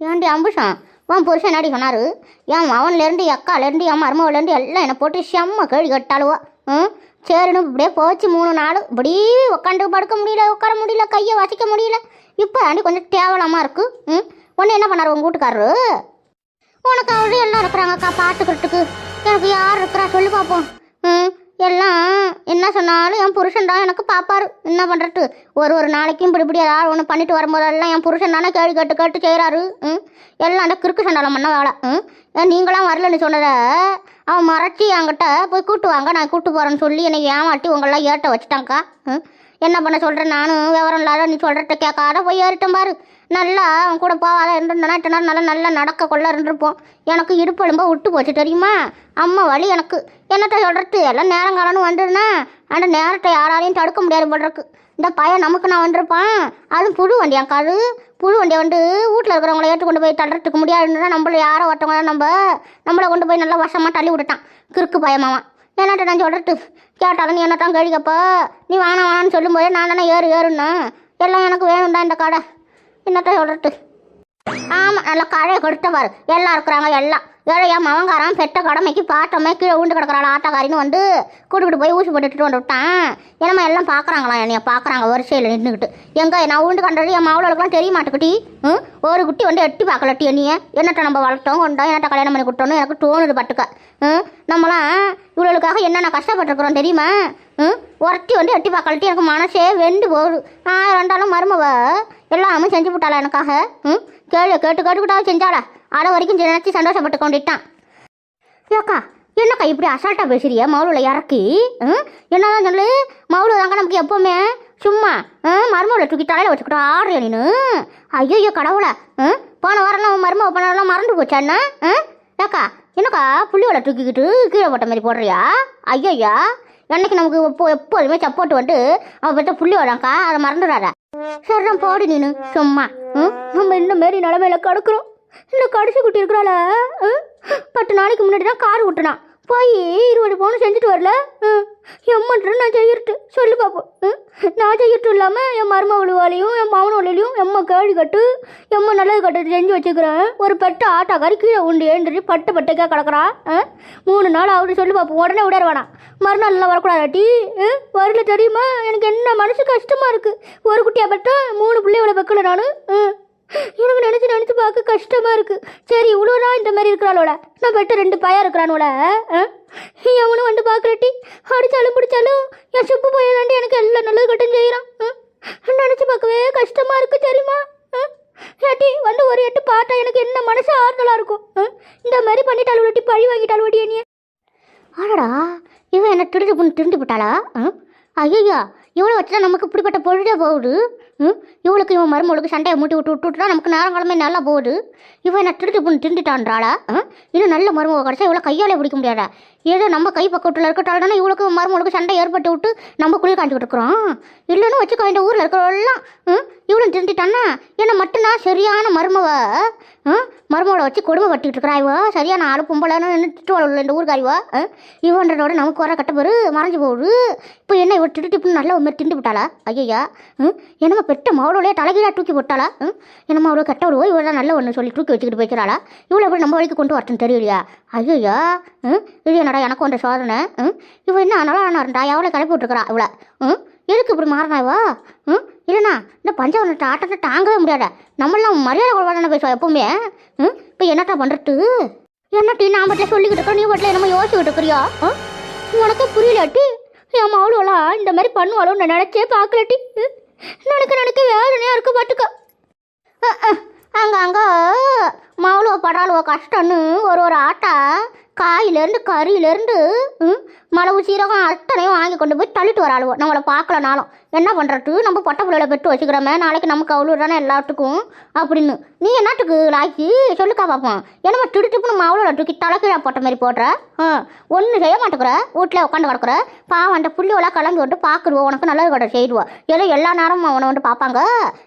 ஏன்டி அம்புஷம் உன் புருஷன் என்னடி சொன்னார்? என் அவன்லேருந்து அக்காலேருந்து என் மருமவிலேருந்து எல்லாம் என்னை போட்டு செம்ம கேள்வி கட்டாளுவோ. ம்? சரின்னு இப்படியே போச்சு மூணு நாள். இப்படி உட்காந்து படுக்க முடியல உட்கார முடியல கையை வசிக்க முடியல. இப்போ ஆண்டி கொஞ்சம் தேவலாமா இருக்கு. ம்? ஒன்று என்ன பண்ணாரு உங்கள் வீட்டுக்காரரு? உனக்கு அவரு எல்லாம் இருக்கிறாங்கக்கா பார்த்துக்கிறதுக்கு எனக்கு யார் இருக்கிறா? சொல்லி பார்ப்போம் ம்? எல்லாம் என்ன சொன்னாலும் என் புருஷன் தான் எனக்கு பார்ப்பாரு. என்ன பண்ணுறது ஒரு ஒரு நாளைக்கும் இப்படி இப்படி ஏதாவது ஒன்று பண்ணிட்டு வரும்போதெல்லாம் என் புருஷன் தானே கேள்வி கேட்டு கேட்டு செய்கிறாரு ம்? எல்லாம் அந்த கிறுக்கு சண்டாலம் பண்ண வேலை. ம்? ஏன் நீங்களாம் வரலன்னு சொன்னதை அவன் மறைச்சி என்கிட்ட போய் கூட்டு வாங்க நான் கூட்டு போகிறேன்னு சொல்லி என்னை ஏமாட்டி உங்களெல்லாம் ஏட்ட வச்சுட்டாங்க்கா ம்? என்ன பண்ண சொல்கிறேன் நானும் விவரம் இல்லாத நீ சொல்கிறத கேட்காத போய் ஏறிட்டேன் பாரு. நல்லா அவன் கூட போவாத இருந்திருந்தனா இத்தனை நாள் நல்லா நல்லா நடக்க கொள்ள இருந்திருப்போம். எனக்கு இடுப்பு விட்டு போச்சு தெரியுமா? அம்மா வலி எனக்கு. என்னத்த சொல்கிறது எல்லாம் நேரங்காலம்னு வந்துருனா அந்த நேரத்தை யாராலையும் தடுக்க முடியாது போடுறக்கு இந்த பையன் நமக்கு நான் வந்திருப்பான். அதுவும் புழு வண்டி என் காது. புழு வண்டியை வந்து வீட்டில் இருக்கிறவங்கள ஏற்று கொண்டு போய் தள்ளுறதுக்கு முடியாதுன்னா நம்மள யாரோ ஒருத்தவங்க நம்ம நம்மளை கொண்டு போய் நல்லா வசமாக தள்ளி விட்டுட்டான். கிறுக்கு பயமாவான் என்னட்ட நான் சொல்கிறது கேட்டாலும் நீ என்னத்தான் கேள்விக்கப்போ? நீ வேணாம் வேணான்னு சொல்லும்போதே நான் தானே ஏறு ஏறுன்னு. எல்லாம் எனக்கு வேணும்டா இந்த கடை. என்னத்த சொல்கிறது ஆமாம் நல்லா கழையை கொடுத்த பாரு. எல்லாம் இருக்கிறாங்க எல்லாம். ஏழையா மவங்காரன் பெட்ட கடமைக்கு பாட்டமே கீழே உண்டு கிடக்கிறாள் ஆட்டக்காரின்னு வந்து கூட்டுக்கிட்டு போய் ஊசி போட்டுட்டு வந்து விட்டான் என்னம்மா எல்லாம் பார்க்குறாங்களாம் என்னைய பார்க்குறாங்க வரிசையில் நின்றுக்கிட்டு எங்கே நான் உண்டு கண்டது என் மாவளுக்கெல்லாம் தெரிய மாட்டேக்குட்டி ம்? ஒரு குட்டி வந்து எட்டி பார்க்கலட்டி என்னைய. என்னட்ட நம்ம வளர்த்தோம் கொண்டோம் என்னட்ட கல்யாணம் பண்ணி கொடுத்தோன்னு எனக்கு தோணுது பட்டுக்க. ம்? நம்மளாம் இவளுக்காக என்னென்ன கஷ்டப்பட்டுருக்குறோம் தெரியுமா? ம்? வந்து எட்டி பார்க்கலட்டி எனக்கு மனசே வெண்டு போகுது. நான் ரெண்டாலும் மருமவ எல்லாமே செஞ்சு விட்டாளா எனக்காக? ம்? கேளு கேட்டு கேட்டுக்கிட்டாலும் செஞ்சாளா? அரை வரைக்கும் நினச்சி சந்தோஷப்பட்டு கொண்டுட்டான். ஏக்கா என்னக்கா இப்படி அசால்ட்டாக பேசுறிய மவுளில் இறக்கி? ம்? என்னதான் சொல்லு மவுளு தாங்க நமக்கு எப்போவுமே சும்மா ம்? மருமகளை தூக்கி தலையில் வச்சுக்கிட்டு ஆடுறிய நீனு? ஐயோ கடவுளை ம்? போன வாரம்லாம் மருமக பண்ணலாம் மறந்து போச்சா ம்? ஏக்கா என்னக்கா புள்ளியோட தூக்கிக்கிட்டு கீழே போட்ட மாதிரி போடுறியா? ஐயோயா. என்னைக்கு நமக்கு எப்போ எப்போதுமே சப்போர்ட் வந்து அவன் பெற்ற வராங்க்கா அதை மறந்துடாத சரிதான் போடு நீனு. சும்மா. ம்? நம்ம இந்த மாரி நிலமையில கிடக்குறோம். இந்த கடைசி குட்டி இருக்கிறாள பத்து நாளைக்கு முன்னாடி தான் கார் விட்டுனான் போய் இருபது பவுன் செஞ்சுட்டு வரல. ம்? எம்மன்ற நான் செய்யறது சொல்லு பார்ப்போம் ம்? நான் செய்யறது இல்லாமல் என் மருமவளுவாலையும் என் மாமனவளையும் எம்ம கேள்வி கட்டு எம்ம நல்லது கட்டு செஞ்சு வச்சுக்கிறேன். ஒரு பெட்ட ஆட்டாக்காரி கீழே உண்டு ஏன்று பட்டு பட்டைக்கா கிடக்குறா. ஆ? மூணு நாள் அவரு சொல்லி பார்ப்போம் உடனே விட வேணாம் மறுநாள்லாம் எல்லாம் வரக்கூடாதாட்டி வரல தெரியுமா? எனக்கு என்ன மனசு கஷ்டமா இருக்கு. ஒரு குட்டியா பட்டம் மூணு பிள்ளையோட வைக்கல நான். எனக்கு நினச்சி நினச்சி பார்க்க கஷ்டமா இருக்கு. சரி இவ்வளோதான் இந்த மாதிரி இருக்கிறாளோட? நான் பெட்ட ரெண்டு பையன் இருக்கிறானோட எவனும் வந்து பார்க்குறட்டி? அடிச்சாலும் பிடிச்சாலும் என் சுப்பு போயிடாண்டி எனக்கு எல்லாம் நல்லது கட்டும் செய்கிறான் நினச்சி பார்க்கவே கஷ்டமா இருக்கு தெரியுமா? ஏட்டி வந்து ஒரு எட்டு பார்த்தா எனக்கு என்ன மனசு ஆறுதலாக இருக்கும்? இந்த மாதிரி பண்ணிட்டாலும் வெட்டி பழி வாங்கிட்டாலும் வெட்டி என்னைய. ஆடடா இவன் என்ன திருட்டு பொண்ணு திருண்டு விட்டாளா ஐயா இவளை வச்சுதான் நமக்கு இப்படிப்பட்ட பொழுதே போகுது? ம் இவளுக்கு இவன் மருமகளுக்கு சண்டையை மூட்டி விட்டு விட்டுட்டா நமக்கு நேரங்காலமே நல்லா போகுது. இவன் என்ன திருட்டு பொண்ணு திருண்டுட்டான்றாளா ஆ? இன்னும் நல்ல மருமக கிடச்சா இவ்வளோ கையாலே பிடிக்க முடியாதா? ஏதோ நம்ம கை பக்கத்தில் இருக்கட்டால் தானே இவளுக்கு மருமகளுக்கு சண்டை ஏற்பட்டு விட்டு நம்ம குளிர் காஞ்சிக்கிட்டு இருக்கிறோம். இல்லைன்னு வச்சுக்கோ இந்த ஊரில் இருக்கிறவெல்லாம் ம் இவளும் திருந்திட்டான்னா மட்டும்தான் சரியான மருமவ ஆ? மருமகளை வச்சு கொடுமை பட்டுக்கிட்டு இருக்கிறாய்வோ சரியான ஆளு பொம்பளைன்னு திட்டுவாள் இந்த ஊருக்காரிவா இவன்றதோட நமக்கு வர கட்டப்பரு மறைஞ்சு போகுது. இப்போ என்ன இவர் திட்டு நல்லா நல்ல ஒரு மாதிரி திண்டு விட்டாளா? ஐயா ம் என்னம்மா பெட்ட மவளோடைய தலைகீழாக தூக்கி போட்டாளா? ம் என்னம்மா அவ்வளோ கெட்டவளோ இவ்வளோ நல்ல ஒன்று சொல்லி தூக்கி வச்சுக்கிட்டு போய்க்கிறாளா? இவ்வளோ எப்படி நம்ம வழிக்கு கொண்டு வரட்டுன்னு தெரியலையா? ஐயா ம் இது என்னடா எனக்கு வந்த சோதனை ம் இவ என்ன நல்லா இருந்தா எவ்வளோ கிளப்பி விட்டுருக்குறா இவ்வளோ ம் எதுக்கு இப்படி மாறினாவா ம் இல்லைண்ணா இந்த பஞ்சவனத்தை ஆட்டத்தை தாங்கவே முடியாத. நம்மளாம் மரியாதை குறைவான பேசுவோம் எப்பவுமே? ம்? இப்போ என்னட்டா பண்ணுறது என்னட்டி நான் பட்டில் சொல்லிக்கிட்டு இருக்கோம் நீ பட்டில் என்னமோ யோசிச்சுக்கிட்டு இருக்கிறியா? உனக்கு புரியலாட்டி? என் மாவளோலாம் இந்த மாதிரி பண்ணுவாளோன்னு நான் நினச்சே பார்க்கலட்டி. ம், நினைக்க நினைக்க வேதனையாக இருக்க பாட்டுக்க அங்கே அங்கே. மாவுளோ படாளுவோ கஷ்டம்னு ஒரு ஒரு ஆட்டா காயிலேருந்து கறியிலேருந்து மளவு சீரகம் அத்தனையும் வாங்கி கொண்டு போய் தள்ளிட்டு வராளுவோ. நம்மளை பார்க்கலனாலும். என்ன பண்ணுறது நம்ம பொட்டை பிள்ளைகளை பெற்று வச்சுக்கிறோமே நாளைக்கு நமக்கு அவ்வளோ தானே எல்லாத்துக்கும்? அப்படின்னு. நீ என்னத்துக்கு லாக்கி சொல்லுக்கா பார்ப்போம் என்னம்மா திடுத்துப்புன்னு மாவுளோட தூக்கி தலைக்கீழா போட்ட மாதிரி போடுற? ஒன்றும் செய்ய மாட்டேங்கிற? வீட்டில் உட்காந்து கிடக்குற? பாவம் அந்த புள்ளிவெல்லாம் கிளம்பி விட்டு பார்க்குருவோம் உனக்கு நல்லது கடை செய்துவோம் ஏதோ எல்லா நேரமும் அவனை வந்து பார்ப்பாங்க.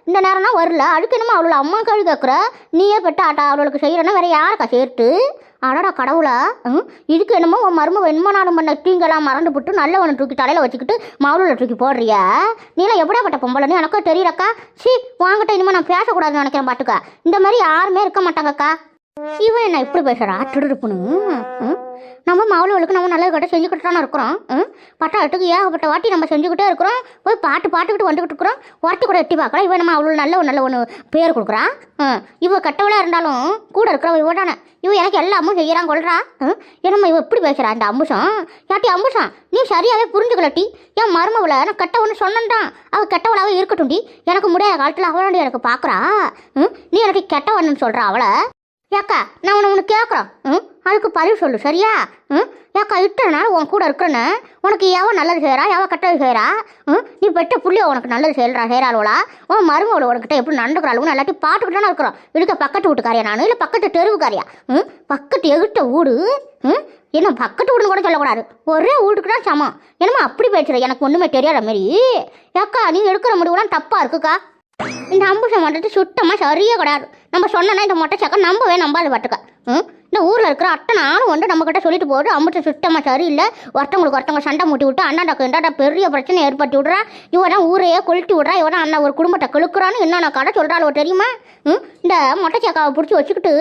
இந்த நேரம்னா வரல. அதுக்கு என்னமோ அவ்வளோ அம்மா கழுவி கேட்குற? நீயே பெற்ற ஆட்டா இவளுக்கு செய்கிறேன்னா வேற யாருக்கா சேர்த்து? அடடா கடவுளா. ம், இதுக்கு என்னமோ உன் மரும வெண்மனாலும் பண்ண தீங்கெல்லாம் மறந்து போட்டு நல்லவனை தூக்கி தலையில் வச்சுக்கிட்டு மவுளில் தூக்கி போடுறியா? நீலாம் எப்படியாப்பட்ட பொம்பளைன்னு எனக்கும் தெரியலக்கா. சீ வாங்கிட்ட இனிமேல் நான் பேசக்கூடாதுன்னு நினைக்கிறேன் பாட்டுக்கா இந்த மாதிரி யாருமே இருக்க மாட்டாங்கக்கா. இவன் என்ன இப்படி பேசுகிறா திருடுப்புன்னு ம்? நம்ம மாவளவளுக்கு நம்ம நல்லது கட்ட செஞ்சுக்கிட்டு தானே இருக்கிறோம். ம்? பட்டாட்டுக்கு ஏகப்பட்ட வாட்டி நம்ம செஞ்சுக்கிட்டே இருக்கிறோம். போய் பாட்டு பாட்டுக்கிட்டு வந்துக்கிட்டு இருக்கிறோம். ஒருத்தி கூட எட்டி பார்க்கலாம் இவன் நம்ம அவ்வளோ நல்ல ஒரு நல்ல ஒன்று பேர் கொடுக்குறான் ம். இவ கட்டவளாக இருந்தாலும் கூட இருக்கிறவ இவ தானே. இவ எனக்கு எல்லாமும் செய்கிறான் கொள்றா ம்? என்னம்மா இவ எப்படி பேசுறா இந்த அம்புஷம் யாட்டி அம்புஷம் நீ சரியாகவே புரிஞ்சுக்கலட்டி என் மருமவளை நான் கெட்டவனு சொன்னேன்டான் அவள் கெட்டவளாவே இருக்கட்டும்டி எனக்கு முடியாத காலத்தில் அவளாண்டி எனக்கு பார்க்குறா ம்? நீ எனக்கு கெட்டவன்னு சொல்கிறா அவளை? ஏக்கா நான் உன்னை உனக்கு கேட்குறோம் ம்? அதுக்கு பதில் சொல்லு சரியா? ம்? ஏக்கா இத்தனை நாள் உன் கூட இருக்கிறேன்னு உனக்கு எவன் நல்லது செய்கிறா எவன் கெட்டது செய்கிறா ம்? நீ பெற்ற புள்ளிய உனக்கு நல்லது செய்கிறா செய்கிறாளுவலா உன் மருமவளை உனக்கிட்ட எப்படி நடந்துக்கிறாளுன்னு எல்லாத்தையும் பார்த்துக்கிட்டு தானே இருக்கிறோம். இதுக்க பக்கத்து வீட்டுக்காரியா நான் இல்லை பக்கத்து தெருவுக்காரியா? ம்? பக்கத்து எகிட்ட வீடு ம்? என்ன பக்கத்து வீடுன்னு கூட சொல்லக்கூடாது. ஒரே வீட்டுக்கு தான் சமம். என்னமோ அப்படி பேசுற? எனக்கு ஒன்றுமே தெரியாத மாரி. ஏக்கா நீ எடுக்கிற முடிவுலாம் தப்பாக இருக்குக்கா. இந்த அம்புஷம் வந்துட்டு சுத்தமாக சரியே கிடையாது. நம்ம சொன்னா இந்த மொட்டை சக்கை நம்பவே நம்பாது பாட்டுக்க ம் இந்த ஊரில் இருக்கிற அத்தனை ஆளும் வந்து நம்மக்கிட்ட சொல்லிட்டு போகுது அம்புஷம் சுத்தமாக சரியில்லை ஒருத்தவங்களுக்கு ஒருத்தவங்க சண்டை மூட்டி விட்டு அண்ணாடா இண்டாடா பெரிய பிரச்சனை ஏற்படுத்தி விட்றா இவன் தான் ஊரையே கொளுத்தி விட்றா இவன் தான் அண்ணன் ஒரு குடும்பத்தை கெழுக்கிறான்னு என்னென்ன கடை சொல்கிறாளோ தெரியுமா ம் இந்த மொட்டை சக்காவை பிடிச்சி வச்சுக்கிட்டு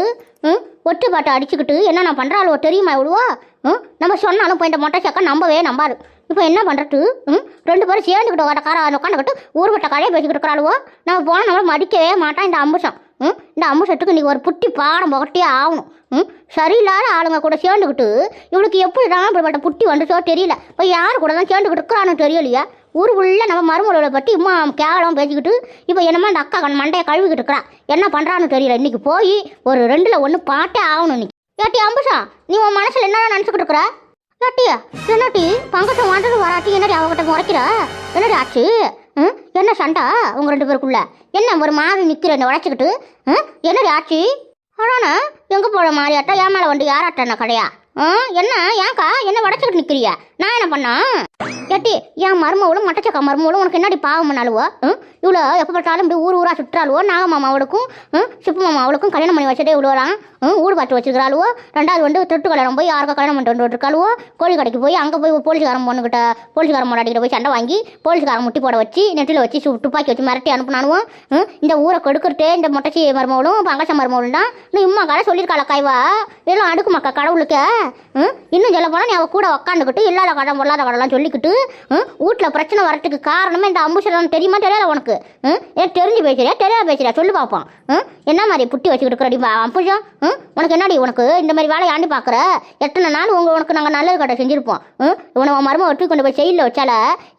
ம் ஒட்டு பாட்டை அடிச்சுக்கிட்டு என்னென்ன பண்ணுறாளோ தெரியுமா இவ்வளோ ம் நம்ம சொன்னாலும் இப்போ இந்த மொட்டை சக்கை நம்பவே நம்பாது இப்போ என்ன பண்ணுறது ம் ரெண்டு பேரும் சேர்ந்துக்கிட்டு வர காரை உட்காந்துக்கிட்டு ஊர்வட்ட கடையை பேசிக்கிட்டு இருக்கிறாளுவோ நம்ம போனால் நம்மளை மடிக்கவே மாட்டான் இந்த அம்புஷம் ம்? இந்த அம்புஷத்துக்கு நீ ஒரு புட்டி பாடம் புகட்டியே ஆகணும். ம்? சரியில்லாத ஆளுங்க கூட சேர்ந்துக்கிட்டு இவளுக்கு எப்படி தான் இப்படிப்பட்ட புட்டி வந்துச்சோ தெரியல. இப்போ யார் கூட தான் சேர்ந்துக்கிட்டு இருக்கிறான்னு தெரியலையா? ஊர் நம்ம மருமகளை பற்றி இம்மா கேவலம் பேசிக்கிட்டு இப்போ என்னமோ அந்த அக்கா கண் மண்டையை கழுவிக்கிட்டு இருக்கிறா. என்ன பண்ணுறான்னு தெரியல. இன்னைக்கு போய் ஒரு ரெண்டில் ஒன்று பாட்டே ஆகணும் இன்னைக்கு. ஏட்டி அம்புஷா நீ உன் மனசில் என்னடா நினச்சிக்கிட்டு இருக்கிற? ஏட்டியா என்னட்டி பங்கத்தை வாண்டது வராட்டி என்னடி அவகிட்ட முறைக்கிற? என்னடி ஆச்சு? என்ன சண்டா? உங்க ரெண்டு பேருக்குள்ள. என்ன ஒரு மாதிரி நிக்கிற என்ன உழைச்சிக்கிட்டு? ம்? என்னடி ஆச்சு? அதானே எங்க போற மாதிரியாட்டா ஏன் மேல வந்து யாராட்டா என்ன கடையா என்ன? ஏன்க்கா? என்ன உடச்சிக்கிட்டு நிற்கிறியா நான் என்ன பண்ணா? ஏட்டி என் மருமவளும் மட்டச்சக்கா மருமவளும் உனக்கு என்னடி பாவம் பண்ணாலுவோ ம் இவ்வளோ எப்போ பார்த்தாலும் இப்படி ஊர் ஊராக சுற்றாலுவோ நாக மாமாவளுக்கும் ம் சிப்பு மாமாவளுக்கும் கல்யாணம் பண்ணி வச்சுட்டே இவ்வளோலாம் ஊடு ஊர் பார்த்து வச்சுருக்கிறாளுவோ ரெண்டாவது வந்து திருட்டு கல்யாணம் போய் யாருக்கா கல்யாணம் பண்ணிட்டு வந்து இருக்காளுவோ? கோழி கடைக்கு போய் அங்கே போய் போலீஸ்காரன் பொண்ணுக்கிட்ட போலீஸ்காரன் முன்னாடிக்கிட்ட போய் சண்டை வாங்கி போலீஸ்காரன் முட்டி போட வச்சு நெட்டில் வச்சு சு- துப்பாக்கி வச்சு மிரட்டி அனுப்புனானுவோம் இந்த ஊரை கெடுக்கிறதே இந்த மொட்டச்சி மருமவளும் பங்கச மருமவளும் தான் இன்னும் இம்மா கடை சொல்லியிருக்காள கைவா இதெல்லாம் அடுக்குமாக்கா கடவுளுக்கு. இன்னும் சொல்ல போனால் நீ அவள் கூட உக்காந்துக்கிட்டு இல்லாத கடன் பொல்லாத கடலாம் சொல்லிக்கிட்டு ம்? வீட்டில் பிரச்சனை வரத்துக்கு காரணமே இந்த அம்புஷம் தெரியுமா தெரியல உனக்கு? ம்? ஏன் தெரிஞ்சு பேசுறியா? தெரியாத பேசுறியா? சொல்லி பார்ப்போம் என்ன மாதிரி புட்டி வச்சுக்கிட்டு இருக்கிறடி அம்புஷம் ம்? உனக்கு என்னடி உனக்கு? இந்த மாதிரி வேலையை ஆண்டி பார்க்குற எத்தனை நாள் உங்க உனக்கு நாங்கள் நல்லது கட்ட செஞ்சுருப்போம்? உன உன் ஒட்டி கொண்டு போய் செயலில் வச்சால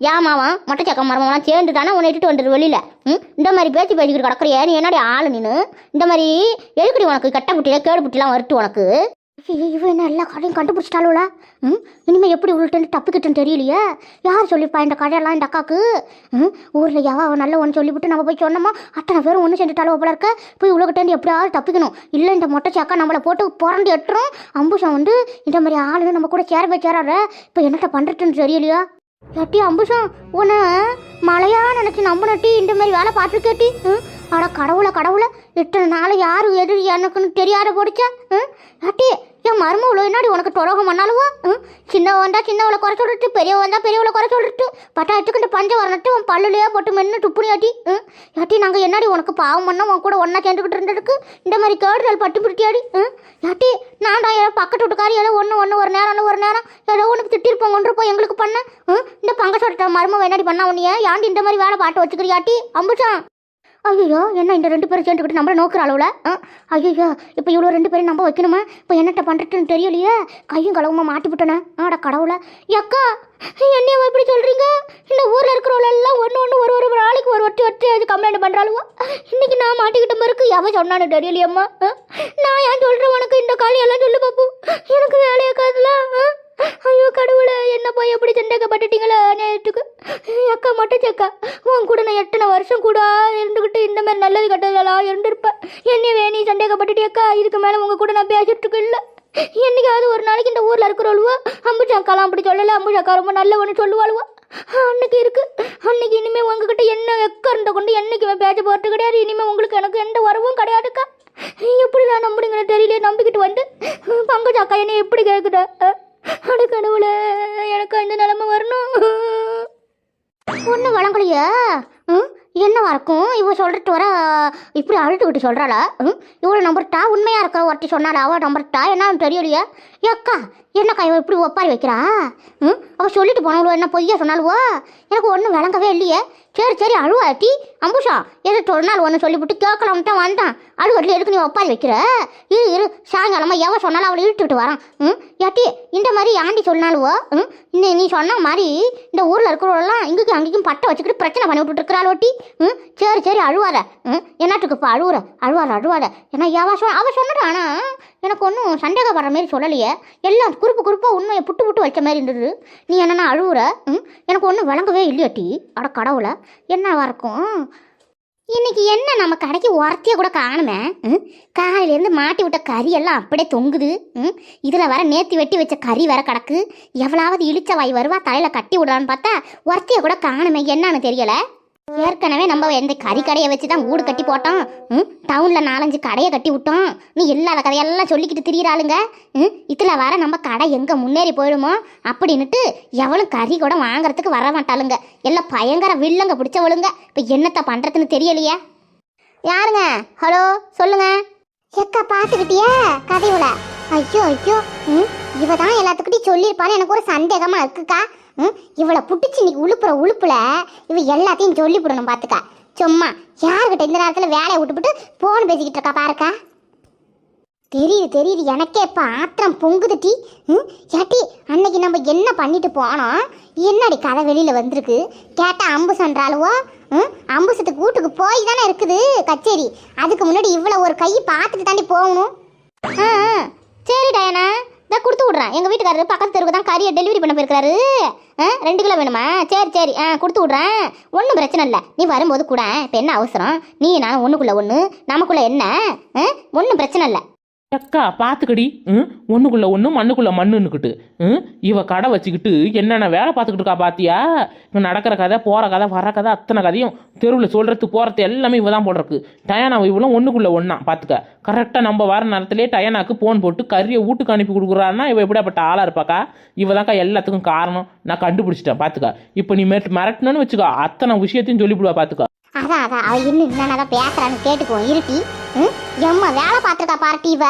ஏமாவன் மொட்டைச்சக்க மருமகலாம் சேர்ந்து தானே உன்னை இட்டுட்டு வந்துடு வெளியில்? ம்? இந்த மாதிரி பேச்சு பேசிக்கிட்டு கிடக்குறியே நீ என்னடி ஆள் நின்று இந்த மாதிரி எதுக்குடி உனக்கு கட்ட புட்டியில் கேடு புட்டிலாம் வருட்டு உனக்கு? இவன் என்ன எல்லா கடையும் கண்டுபிடிச்சிட்டாளுல? ம்? இனிமேல் எப்படி உள்ட்டு தப்பிக்கிட்டுன்னு தெரியலையே? யார் சொல்லிப்பா இந்த கடையெல்லாம் இந்த அக்காவுக்கு ம்? ஊரில் யாவா அவன் நல்ல ஒன்று சொல்லிவிட்டு நம்ம போய் சொன்னோமா? அத்தனை பேரும் ஒன்று செஞ்சுட்டாலும் போல இருக்க. போய் உலகிட்டேருந்து எப்படியாவது தப்பிக்கணும். இல்லை இந்த மொட்டை அக்கா நம்மளை போட்டு புரண்டு எட்டுறோம் அம்புஷம் வந்து இந்த மாதிரி ஆளுங்க நம்ம கூட சேர போய் சேராத. இப்போ என்னட்ட பண்ணுறதுன்னு தெரியலையா? ஏட்டி அம்புஷம் உன்னை மழையா நினச்சி நம்பினட்டி இந்த மாதிரி வேலை பார்த்துருக்கேட்டி ம்? அட கடவுளை கடவுளை இத்தனை நாள் யார் எது எனக்குன்னு தெரியாத போடுச்சா? ம்? ஏட்டி என் மருமவளோ என்னாடி உனக்கு தொடகம் பண்ணாலுவோ? ம்? சின்னவ வந்தா சின்னவளை குறை சொல்லிட்டு பெரியவ வந்தா பெரியவளை குறை சொல்லிட்டு பட்டா எடுத்துக்கிட்டு பஞ்சம் வரணுட்டு உன் பல்லுலையே போட்டு மென்னு துப்புனி ஆட்டி ம்? ஏட்டி நாங்கள் என்னடி உனக்கு பாவம் பண்ணோம்? உன் கூட ஒன்றா சேர்ந்துக்கிட்டு இருந்ததுக்கு இந்த மாதிரி கேடுதல் பட்டு பிடிட்டியாடி ம்? ஏட்டி நான் தான் ஏதோ பக்கத்து வீட்டுக்காரி ஏதோ ஒன்று ஒன்று ஒரு நேரம் ஒன்று ஒரு நேரம் ஏதோ ஒன்று திட்டிருப்போம் கொண்டு போய் எங்களுக்கு பண்ண ம்? இந்த பங்கசோட்ட மரும என்னடி பண்ணா உன்னைய? ஏன்டி இந்த மாதிரி வேலை பாட்டு வச்சுக்கிறியாட்டி அம்புச்சான் ஐயோ என்ன இந்த ரெண்டு பேரும் சேர்ந்துக்கிட்டு நம்மள நோக்குற ஆ ஐயோ இப்போ இவ்வளோ ரெண்டு பேரும் நம்ம வைக்கணுமா? இப்போ என்னட்ட பண்ணுறதுன்னு தெரியலையே. கையும் கலவுமா மாட்டி விட்டனே. ஆட கடவுளை. அக்கா என்னைய இப்படி சொல்கிறீங்க இந்த ஊரில் இருக்கிறவள எல்லாம் ஒன்று ஒன்று ஒரு ஒரு நாளைக்கு ஒரு ஒட்டி ஒட்டி அது கம்ப்ளைண்ட் பண்ணுறாளுவோ இன்றைக்கி நான் மாட்டிக்கிட்ட இருக்கு எவன் சொன்னானு தெரியலையம்மா? நான் ஏன் சொல்கிறேன் உனக்கு? இந்த காலையெல்லாம் சொல்லு பாப்பு எனக்கு வேலையை காதலாம் ஐயோ கடவுளை என்ன போய் எப்படி சந்தேகப்பட்டுட்டீங்களா நேற்றுக்கு? அக்கா மட்டும் சக்கா உன் கூட நான் எத்தனை வருஷம் கூட இருந்துக்கிட்டு இந்த மாதிரி நல்லது கட்டதெல்லாம் இருந்திருப்பேன். என்ன வேணி சந்தேகப்பட்டுட்டியக்கா இதுக்கு மேலே உங்கள் கூட நான் பேசிட்டு இல்லை. என்னைக்காவது ஒரு நாளைக்கு இந்த ஊரில் இருக்கிறவளுவோ அம்புஜா அக்காலாம் அப்படி சொல்லலை அம்புஜா அக்கா ரொம்ப நல்லவன்னு சொல்லுவாளுவோ? அன்னைக்கு இருக்கு. அன்னைக்கு இனிமேல் உங்ககிட்ட என்ன எக்க இருந்த கொண்டு என்னைக்குமே பேச போகிறது கிடையாது. இனிமேல் உங்களுக்கு எனக்கு எந்த உறவும் கிடையாதுக்கா. எப்படி நான் நம்புறீங்கன்னு தெரியல நம்பிக்கிட்டு வந்து. பங்குஜா அக்கா என்னை எப்படி கேட்குதா அட கடவுளே எனக்கு அந்த நிலமை வரணும். ஒன்றும் வழங்கலையா ம்? என்னவா இருக்கும் இவ சொல்லிட்டு வர இப்படி அழுட்டுக்கிட்டு சொல்கிறாளா ம்? இவ்வளோ நம்பர்ட்டா? உண்மையாக இருக்க? ஒருத்தி சொன்னாளா? அவள் நம்பர்ட்டா? என்னன்னு தெரியலையா. ஏக்கா என்னக்கா இவன் இப்படி ஒப்பாரி வைக்கிறா? ம்? அவள் சொல்லிட்டு போனவளோ என்ன பொய்யா சொன்னாலுவோ எனக்கு ஒன்றும் விளங்கவே இல்லையே. சரி சரி அழுவா டி எது சொன்னால் ஒன்று சொல்லிவிட்டு கேட்கலாம்ட்டு தான் வந்தான். அழுவட்டில் எதுக்கு நீ ஒப்பாது வைக்கிற? இரு இரு. சாயங்காலமாக எவன் சொன்னாலும் அவளை இழுத்துட்டு வரான். ம்? ஏட்டி இந்த மாதிரி ஆண்டி சொன்னாலுவோ ம்? இந்த நீ சொன்ன மாதிரி இந்த ஊரில் இருக்கிறவெல்லாம் இங்கேயும் அங்கேயும் பட்டை வச்சுக்கிட்டு பிரச்சனை பண்ணி விட்டுட்டு இருக்கிறாள் ஒட்டி ம்? சரி சரி அழுவாத. ம்? என்னட்டுக்குப்பா அழுவுற? அழுவாத அழுவாத. ஏன்னா எவன் சொன்ன அவள் சொன்னது ஆனால் எனக்கு ஒன்றும் சந்தேகப்படுற மாதிரி சொல்லலையே. எல்லாம் குறுப்பு குறுப்பாக உண்மையை புட்டு புட்டு வச்ச மாதிரி இருந்தது. நீ என்னென்னா அழுவுற? ம்? எனக்கு ஒன்றும் விளங்கவே இல்லையாட்டி. அட கடவுளை. என்னவா இருக்கும்? இன்னைக்கு என்ன நம்ம கடைக்கு உரத்திய கூட காணுமே? காலையிலேருந்து மாட்டி விட்ட கறி எல்லாம் அப்படியே தொங்குது. ம்? இதில் வர நேத்தி வெட்டி வச்ச கறி வேற கிடக்கு. எவ்வளவு இழிச்ச வாய் வருவா தலையில் கட்டி விடலான்னு பார்த்தா உரத்திய கூட காணுமே என்னன்னு தெரியலை. ஏற்கனவே நம்ம எந்த கறி கடையை வச்சு தான் வீடு கட்டி போட்டோம். ம்? டவுனில் நாலஞ்சு கடையை கட்டி விட்டோம். நீ இல்லாத கதையெல்லாம் சொல்லிக்கிட்டு திரியிறாளுங்க. ம்? இதில் வர நம்ம கடை எங்கே முன்னேறி போயிடுமோ? அப்படின்னுட்டு எவளும் கறி கூட வாங்குறதுக்கு வர மாட்டாளுங்க எல்லாம் பயங்கர வில்லங்க பிடிச்சவளுங்க. இப்போ என்னத்தை பண்ணுறதுன்னு தெரியலையே. யாருங்க? ஹலோ சொல்லுங்க. எக்கா பார்த்துக்கிட்டியா கதையோட. ஐயோ ஐயோ. ம்? இவ தான் எல்லாத்துக்கிட்டையும் சொல்லியிருப்பான்னு எனக்கு ஒரு சந்தேகமாக இருக்குக்கா. இவளை புட்டிச்சு இன்னைக்கு உழுப்புற உழுப்புல இவ எல்லாத்தையும் சொல்லிவிடணும் பார்த்துக்கா சும்மா. யாருக்கிட்ட இந்த நேரத்தில் வேலையை விட்டுவிட்டு ஃபோன் பேசிக்கிட்டு இருக்கா பாருக்கா? தெரியுது தெரியுது. எனக்கே இப்போ ஆத்திரம் பொங்குது டி. ம்? ஏட்டி அன்னைக்கு நம்ம என்ன பண்ணிட்டு போனோம்? என்னடி கதை வெளியில் வந்திருக்கு? கேட்டால் அம்புசன்றாளுவோ ம்? அம்புசத்துக்கு வீட்டுக்கு போய் தானே இருக்குது கச்சேரி. அதுக்கு முன்னாடி இவ்வளோ ஒரு கை பார்த்துட்டு தாண்டி போகணும். ஆ ஆ, சரி டயனா. இதை கொடுத்து விட்றேன். எங்கள் வீட்டுக்காரரு பக்கத்து தெருவுக்கு தான் கறியை டெலிவரி பண்ண போயிருக்காரு ஆ ரெண்டு கிலோ வேணுமா? சரி சரி. ஆ கொடுத்து விட்றேன். ஒன்றும் பிரச்சனை இல்லை. நீ வரும்போது கூட இப்போ என்ன அவசரம்? நீ நான் ஒன்றுக்குள்ளே ஒன்று நமக்குள்ளே என்ன? ஆ ஒன்றும் பிரச்சனை இல்லை. அக்கா பார்த்துக்கடி ம்? ஒன்றுக்குள்ள ஒன்று மண்ணுக்குள்ளே மண்ணுன்னுக்கிட்டு. ம்? இவ கடை வச்சுக்கிட்டு என்னென்ன வேலை பார்த்துக்கிட்டு இருக்கா பார்த்தியா இவன் நடக்கிற கதை போகிற கதை வர கதை அத்தனை கதையும் தெருவில் சொல்கிறது போகிறது எல்லாமே இவ தான் போடுறக்கு டயானா இவளும் ஒன்றுக்குள்ளே ஒன்றா பார்த்துக்க கரெக்டாக நம்ம வர நேரத்துலேயே டயானாக்கு ஃபோன் போட்டு கறியை வீட்டுக்கு அனுப்பி கொடுக்குறான்னா இவ எப்படியாப்பட்ட ஆளாக இருப்பாக்கா? இவ தான்க்கா எல்லாத்துக்கும் காரணம். நான் கண்டுபிடிச்சிட்டேன் பார்த்துக்க இப்போ நீ மேட்டு மிரட்டணும்னு வச்சுக்கா அத்தனை விஷயத்தையும் சொல்லிவிடுவா பார்த்துக்கா அதான் அதான். அவள் இன்னும் என்னதான் பேசுறான்னு கேட்டுக்குவோம். இருட்டி ம்? எம்மா வேலை பார்த்துருக்கா பார்ட்டி இவ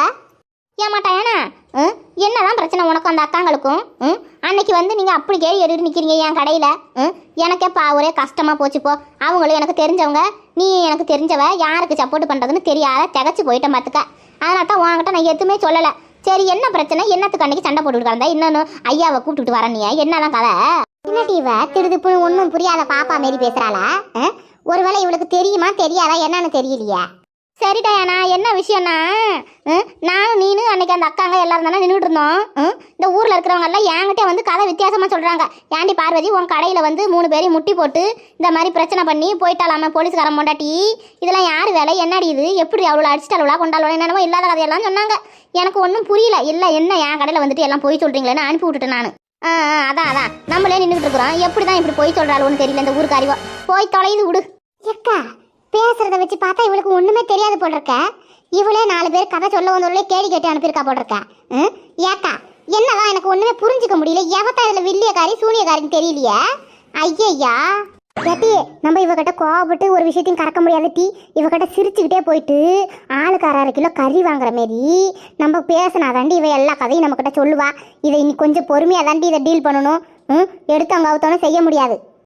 ஏமாட்டா ம்? என்னதான் பிரச்சனை உனக்கும் அந்த அக்காங்களுக்கும்? ம்? அன்னைக்கு வந்து நீங்கள் அப்படி கேள்வி எடுத்து நிற்கிறீங்க என் கடையில்? ம்? எனக்கே பா ஒரே கஷ்டமாக போச்சு போ. அவங்களும் எனக்கு தெரிஞ்சவங்க நீ எனக்கு தெரிஞ்சவ யாருக்கு சப்போர்ட் பண்ணுறதுன்னு தெரியாத திகச்சு போயிட்டேன் பார்த்துக்க அதனால தான் உன்கிட்ட நான் எதுவுமே சொல்லலை. சரி என்ன பிரச்சனை? என்னத்துக்கு அன்னைக்கு சண்டை போட்டுட்டு கிடந்தா? இன்னொன்று ஐயாவை கூப்பிட்டுட்டு வரேன் நீ என்னதான் கதை? என்ன டீவ திடுதுப்புன்னு ஒன்றும் புரியாத பாப்பா மாரி பேசுகிறாளா ஆ? ஒருவேளை இவளுக்கு தெரியுமா தெரியாதா என்னன்னு தெரியலையா. சரி டயானா என்ன விஷயம்னா நானும் நீனு அன்னைக்கு அந்த அக்காங்க எல்லாரும் தானே நின்றுட்டு இருந்தோம். ம், இந்த ஊரில் இருக்கிறவங்க எல்லாம் என்கிட்ட வந்து கதை வித்தியாசமாக சொல்கிறாங்க ஏண்டி பார்வதி உன் கடையில் வந்து மூணு பேரையும் முட்டி போட்டு இந்த மாதிரி பிரச்சனை பண்ணி போயிட்டாலாம போலீஸ்காரன் பொண்டாட்டி? இதெல்லாம் யார் வேலை? என்னடி இது? எப்படி அவ்வளோ அடிச்சிட்டாலுவா கொண்டாலும் என்னென்னமோ இல்லாத கதையெல்லாம் சொன்னாங்க. எனக்கு ஒன்றும் புரியல. இல்லை என்ன என் கடையில் வந்துட்டு எல்லாம் போய் சொல்கிறீங்களேன்னு அனுப்பி விட்டுட்டேன் நான். ஆ அதான் அதான். நம்மளே நின்றுட்டு இருக்கிறோம். எப்படி தான் இப்படி போய் சொல்கிறாளுன்னு தெரியல இந்த ஊருக்கு அறிவோம் போய் தொலைந்து விடு. எக்கா பேசுறத வச்சு பார்த்தா இவளுக்கு ஒண்ணுமே தெரியாது போல் இருக்க இவளே நாலு பேர் கதை சொல்ல வந்தவர்களே கேடி கேட்டு அனுப்பியிருக்கா போல் இருக்க ஏக்கா என்னதான் எனக்கு ஒண்ணுமே புரிஞ்சுக்க முடியல. எவத்தா இதுல வில்லியக்காரி சூனியக்காரின்னு தெரியலையே? ஐயய்யா ஏட்டி நம்ம இவகிட்ட கோவப்பட்டு ஒரு விஷயத்தையும் கறக்க முடியாது டீ. இவகிட்ட சிரிச்சுக்கிட்டே போயிட்டு ஆளுக்கு அரை அரை கிலோ கறி வாங்குற மாரி நம்ம பேசினா தாண்டி இவ எல்லா கதையும் நம்மக்கிட்ட சொல்லுவா. இதை இனி கொஞ்சம் பொறுமையாக தாண்டி இதை டீல் பண்ணணும். ம்? எடுத்து அங்கே அவுத்தோன்னு செய்ய முடியாது.